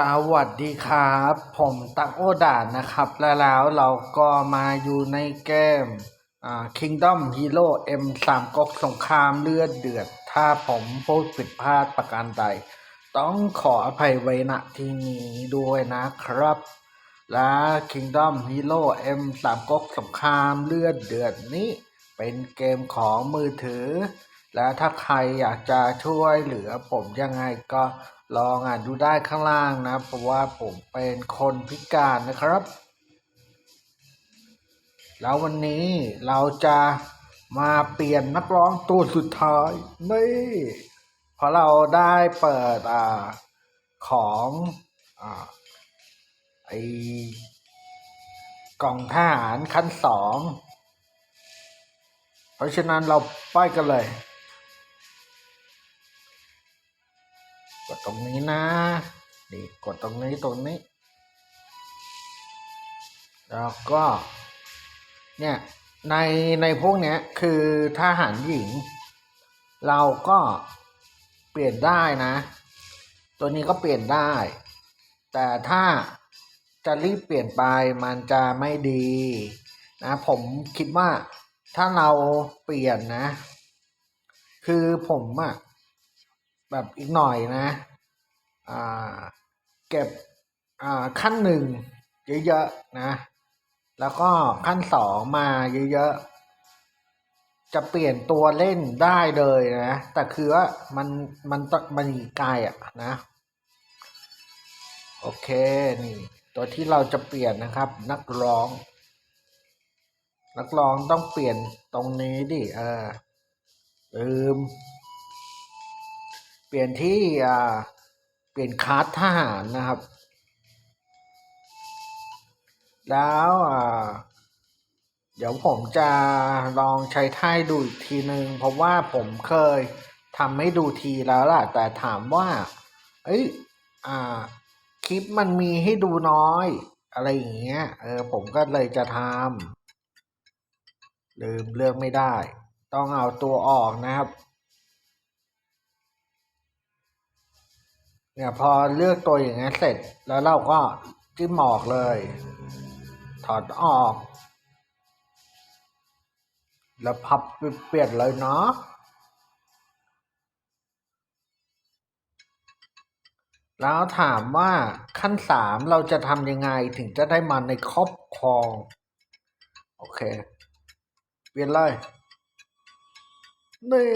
สวัสดีครับ ผมตักโอดานนะครับ และแล้วเราก็มาอยู่ในเกมอ่า Kingdom Hero M 3 ก๊กสงครามเลือดเดือด ถ้าผมพูดผิดพลาดประการใด ต้องขออภัยไว้ณที่นี้ด้วยนะครับ และ Kingdom Hero M 3 ก๊กสงครามเลือดเดือดนี้ เป็นเกมของมือถือ และถ้าใครอยากจะช่วยเหลือผมยังไงก็ ลองอ่านดูได้ข้างล่างนะ เพราะว่าผมเป็นคนพิการนะครับ แล้ววันนี้เราจะมาเปลี่ยนนักร้องตัวสุดท้ายนี่เพราะเราได้เปิดอ่าของอ่าไอกล่องทหารขั้นสอง เพราะฉะนั้นเราไปกันเลย ตรงนี้นะนี่กดตรงนี้ตรงนี้ แล้วก็เนี่ยในในพวกเนี้ยคือทหารหญิง เราก็เปลี่ยนได้นะ ตัวนี้ก็เปลี่ยนได้ แต่ถ้าจะรีบเปลี่ยนไปมันจะไม่ดีนะผมคิดว่าถ้าเราเปลี่ยนนะ คือผมอะแบบอีกหน่อยนะ เก็บขั้นหนึ่งเยอะๆนะ แล้วก็ขั้นสองมาเยอะๆ จะเปลี่ยนตัวเล่นได้เลยนะ แต่คือว่ามันมันมันไกลอะนะ โอเคนี่ ตัวที่เราจะเปลี่ยนนะครับ นักร้อง นักร้องต้องเปลี่ยนตรงนี้ดิเออลืม เปลี่ยนที่อ่า เปลี่ยนคาร์ดทหารนะครับ แล้วอ่าเดี๋ยวผมจะลองใช้ท่ายดูอีกทีนึงเพราะว่าผมเคยทำให้ดูทีแล้วล่ะ แต่ถามว่า เอ้ยอ่า คลิปมันมีให้ดูน้อย อะไรอย่างเงี้ย เออ ผมก็เลยจะทำลืมเลือกไม่ได้ ต้องเอาตัวออกนะครับ เนี่ยพอเลือกตัวอย่างนี้เสร็จแล้วเราก็จิ้มออกเลย ถอดออก แล้วพับเปลี่ยนเลยเนาะแล้วถามว่าขั้นสามเราจะทำยังไงถึงจะได้มันในครอบครอง โอเค เปลี่ยนเลย นี่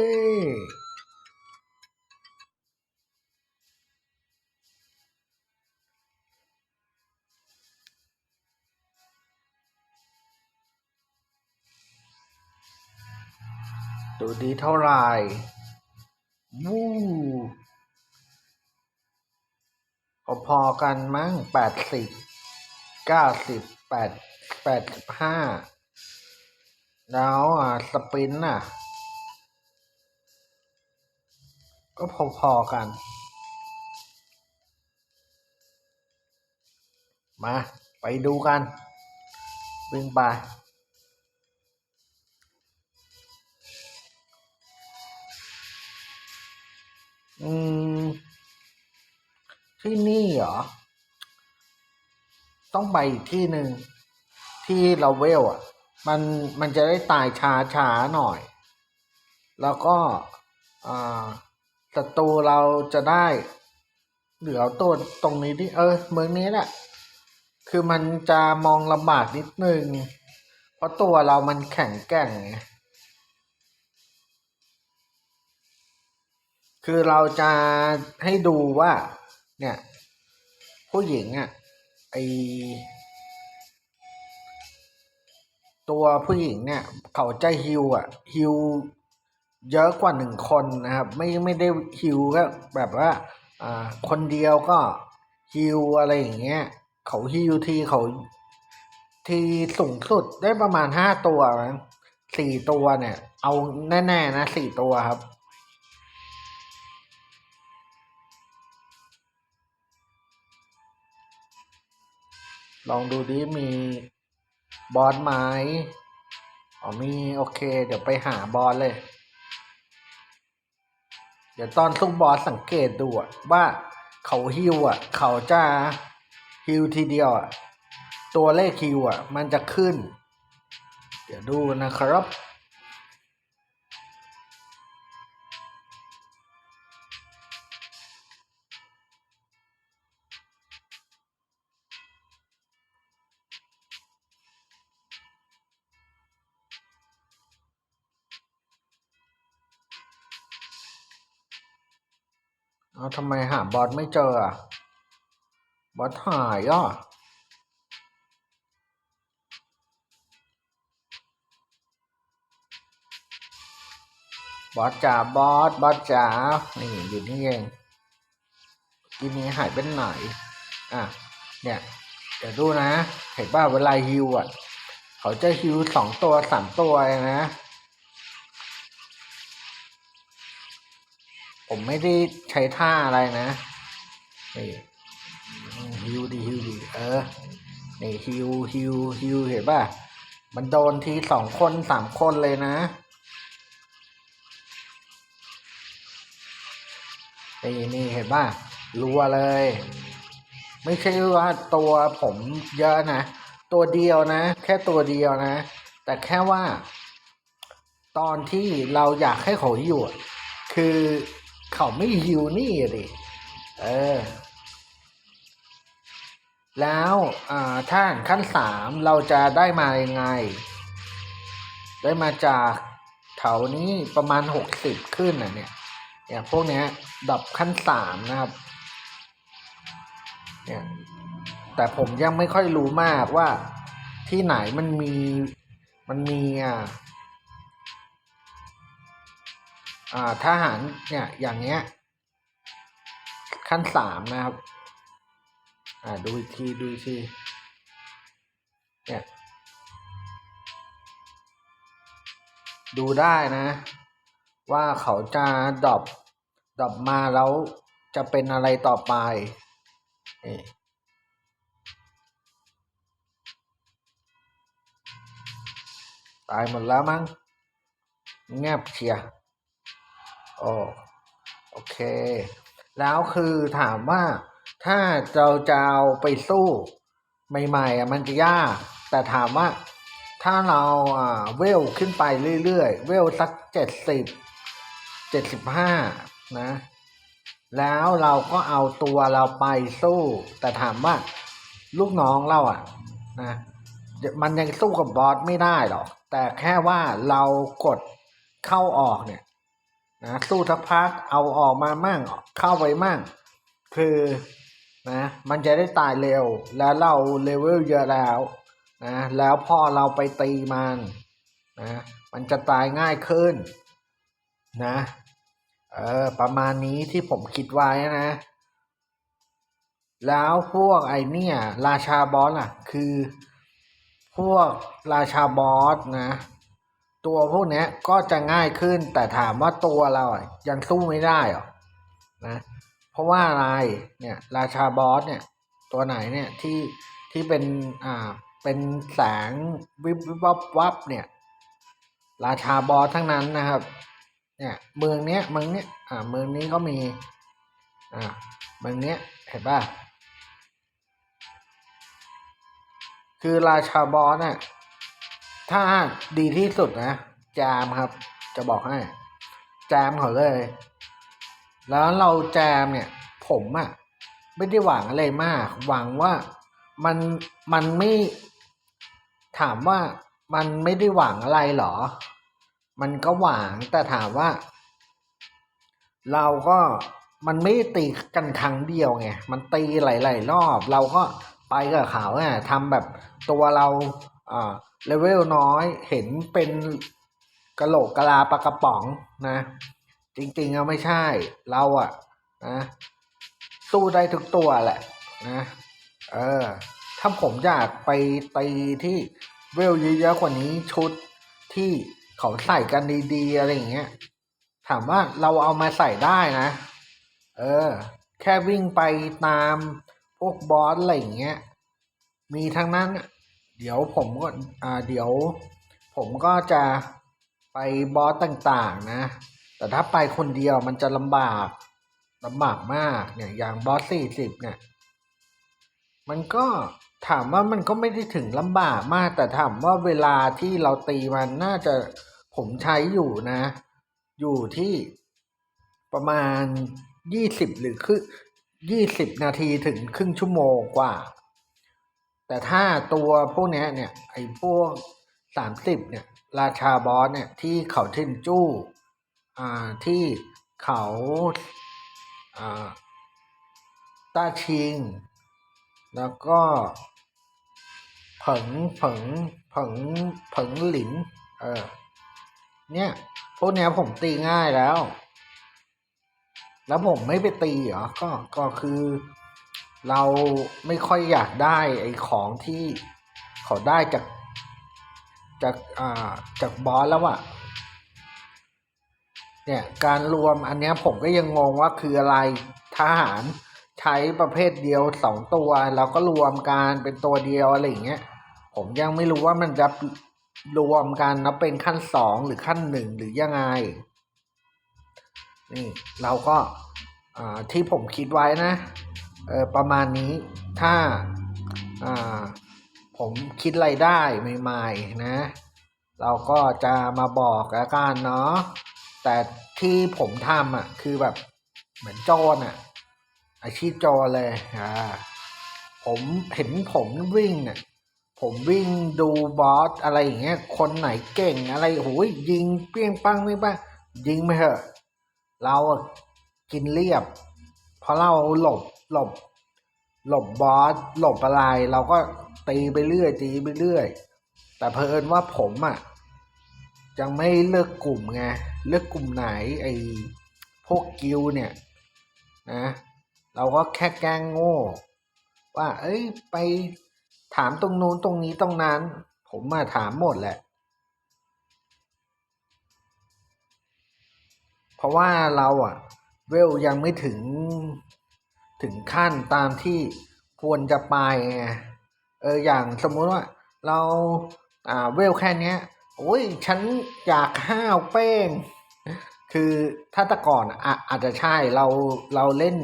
ดูดีเท่าไหร่วู้พอๆกันมั้งแปดสิบเก้าสิบแปดแปดสิบห้าแล้วอะสปรินน่ะ ก็พอๆกัน มา ไปดูกัน วิ่งไป อืม ที่นี่เหรอ ต้องไปอีกที่หนึ่งที่เราเวลอะ มันมันจะได้ตายช้าช้าหน่อย แล้วก็อ่าศัตรูเราจะได้เหลือตัวตรงนี้ที่เออเมืองนี้แหละ คือมันจะมองลำบากนิดนึง เพราะตัวเรามันแข็งแกร่งไง คือเราจะให้ดูว่า เนี่ย ผู้หญิงอะ่ะไอตัวผู้หญิงเนี่ย เขาจะฮิวอะ่ะฮิวเยอะกว่าหนึ่งคนนะครับ ไม่ไม่ได้ฮิวก็แบบว่าอ่าคนเดียวก็ฮิวอะไรอย่างเงี้ยเขาฮิวทีเขาทีสูงสุดได้ประมาณห้าตัวสี่ตัวเนี่ย เอาแน่ๆนะสี่ตัวครับ ลองดูดิมีบอสไหมอ๋อมีโอเค เดี๋ยวไปหาบอสเลย เดี๋ยวตอนสู้บอสสังเกตดูอะว่าเขาฮิวอะเขาจะฮิวทีเดียวอะตัวเลขฮิวอะมันจะขึ้น เดี๋ยวดูนะครับ เอาทำไมหาบอสไม่เจออะบอสหายอะบอสจ๋าบอสบอสจ๋านี่อยู่นี่เองทีนี้หายไปไหน อะ เนี่ย เดี๋ยวดูนะ เห็นป่ะเวลาฮิวอะ เขาจะฮิวสองตัวสามตัวเองนะ ผมไม่ได้ใช้ท่าอะไรนะนี่ฮิวดีฮิวดีเออนี่ฮิวฮิวฮิวเห็นป่ะ มันโดนทีสองคนสามคนเลยนะนี่นี่เห็นป่ะรัวเลย ไม่ใช่ว่าตัวผมเยอะนะ ตัวเดียวนะ แค่ตัวเดียวนะ แต่แค่ว่า ตอนที่เราอยากให้เขาอยู่คือ เขาไม่ฮิวนี่ดิเออ แล้วอ่าถ้าขั้นสามเราจะได้มายังไง ได้มาจากแถวนี้ประมาณหกสิบขึ้นอะเนี่ยเนี่ยพวกเนี้ยดับขั้นสามนะครับเนี่ยแต่ผมยังไม่ค่อยรู้มากว่าที่ไหนมันมีมันมีอ่า ทหารเนี่ยอย่างเงี้ย ขั้นสามนะครับ อ่าดูอีกทีดูอีกทีเนี่ยดูได้นะ ว่าเขาจะดรอปดรอปมาแล้วจะเป็นอะไรต่อไปนี่ตายหมดแล้วมั้งเงียบเชียร์ โอ้โอเค แล้วคือถามว่าถ้าเราจะเอาไปสู้ใหม่ๆอะมันจะยาก แต่ถามว่าถ้าเราอ่าเวลขึ้นไปเรื่อยๆ เวลสักเจ็ดสิบเจ็ดสิบห้านะ แล้วเราก็เอาตัวเราไปสู้ แต่ถามว่าลูกน้องเราอะนะมันยังสู้กับบอสไม่ได้หรอก แต่แค่ว่าเรากดเข้าออกเนี่ย นะสู้ทักพักเอาออกมามั่งเข้าไปมั่ง คือนะมันจะได้ตายเร็ว แล้วเราเลเวลเยอะแล้วนะแล้วพอเราไปตีมันนะมันจะตายง่ายขึ้นนะเออประมาณนี้ที่ผมคิดไว้นะ แล้วพวกไอเนี่ยราชาบอสอะ คือ พวกราชาบอสนะ ตัวพวกนี้ก็จะง่ายขึ้น แต่ถามว่าตัวเราอะยังสู้ไม่ได้หรอนะเพราะว่าอะไรเนี่ยราชาบอสเนี่ย ตัวไหนเนี่ยที่ที่เป็นอ่าเป็นแสงวิบวับวับเนี่ย ราชาบอสทั้งนั้นนะครับ เนี่ยเมืองเนี้ยเมืองเนี้ยอ่าเมืองนี้ก็มีอ่าเมืองเนี้ยเห็นป่ะคือราชาบอสน่ะ ถ้าดีที่สุดนะ จามครับ จะบอกให้ จามเขาเลย แล้วเราแจมเนี่ย ผมอะไม่ได้หวังอะไรมาก หวังว่ามันมันไม่ถามว่ามันไม่ได้หวังอะไรหรอ มันก็หวังแต่ถามว่า เราก็มันไม่ตีกันครั้งเดียวไง มันตีหลายๆรอบ เราก็ไปกับเขาเนี่ยทำแบบตัวเราอ่า เลเวลน้อยเห็นเป็นกระโหลกกะลาปลากระป๋องนะ จริงๆอะไม่ใช่ เราอะนะสู้ได้ทุกตัวแหละนะ เออ ถ้าผมอยากไปตีที่เวลเยอะๆกว่านี้ชุดที่เขาใส่กันดีๆอะไรอย่างเงี้ย ถามว่าเราเอามาใส่ได้นะ เออ แค่วิ่งไปตามพวกบอสอะไรอย่างเงี้ย มีทั้งนั้น เดี๋ยวผมก็อ่าเดี๋ยว ผมก็จะไปบอสต่างๆนะ แต่ถ้าไปคนเดียวมันจะลำบากลำบากมากเนี่ยอย่างบอสสี่สิบเนี่ย มันก็ถามว่ามันก็ไม่ได้ถึงลำบากมาก แต่ถามว่าเวลาที่เราตีมันน่าจะผมใช้อยู่นะ อยู่ที่ประมาณยี่สิบหรือคือยี่สิบนาทีถึงครึ่งชั่วโมงกว่า แต่ถ้าตัวพวกนี้เนี่ยไอ้พวกสามสิบเนี่ยราชาบอสเนี่ยที่เขาเทนจู้อ่าที่เขาอ่าต้าชิง แล้วก็ผงผงผงผงหลินเออเนี่ยพวกเนี้ยผมตีง่ายแล้ว แล้วผมไม่ไปตีเหรอก็ก็คือ เราไม่ค่อยอยากได้ไอ้ของที่เขาได้จากจากอ่าจากบอสแล้วอะเนี่ยการรวมอันนี้ผมก็ยังงงว่าคืออะไรทหารใช้ประเภทเดียวสองตัวแล้วก็รวมกันเป็นตัวเดียวอะไรอย่างเงี้ยผมยังไม่รู้ว่ามันจะรวมกันแล้วเป็นขั้นสองหรือขั้นหนึ่งหรือยังไง นี่เราก็ที่ผมคิดไว้นะ เออประมาณนี้ถ้าอ่าผมคิดอะไรได้ใหม่ๆนะ เราก็จะมาบอกแล้วกันเนาะแต่ที่ผมทำอะ คือแบบเหมือนโจรอะ อาชีพโจรเลยอ่าผมเห็นผมวิ่งเนี่ยผมวิ่งดูบอสอะไรอย่างเงี้ย คนไหนเก่งอะไรโอ้ยยิงเปี้ยงปังเปี้ยงปังยิงไปเถอะ เราอะกินเรียบ เพราะเราหลบ หลบ หลบบอสหลบอะไร เราก็ตีไปเรื่อยตีไปเรื่อย แต่เพอิญว่าผมอะยังไม่เลือกกลุ่มไงเลือกกลุ่มไหนไอ้พวกกิลด์เนี่ยนะเราก็แค่แกล้งโง่ ว่า เอ้ยไปถามตรงนู้นตรงนี้ตรงนั้น ผมมาถามหมดแหละ เพราะว่าเราอะเวลยังไม่ถึง ถึงขั้นตามที่ควรจะไปไงเอออย่างสมมุติว่าเราอ่าเวลแค่เนี้ยโอ้ยฉันอยากห้าวเป้ง คือถ้าแต่ก่อนอะอาจจะใช่เราเราเล่น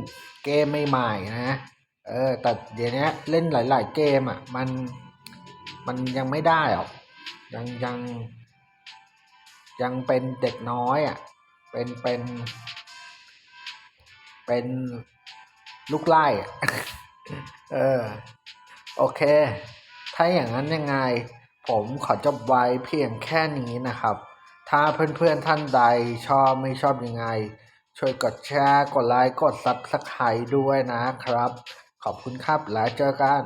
เกมใหม่ๆนะเออแต่เดี๋ยวนี้เล่นหลาย ๆ เกมอะมันมันยังไม่ได้หรอกยังยังยังเป็นเด็กน้อยอะเป็นเป็นเป็น ลูกไล่เออ โอเค ถ้าอย่างนั้นยังไง ผมขอจบไว้เพียงแค่นี้นะครับ ถ้าเพื่อนๆท่านใดชอบไม่ชอบยังไง ช่วยกดแชร์ กดไลค์ กดซับสไครต์ด้วยนะครับ ขอบคุณครับ แล้วเจอกัน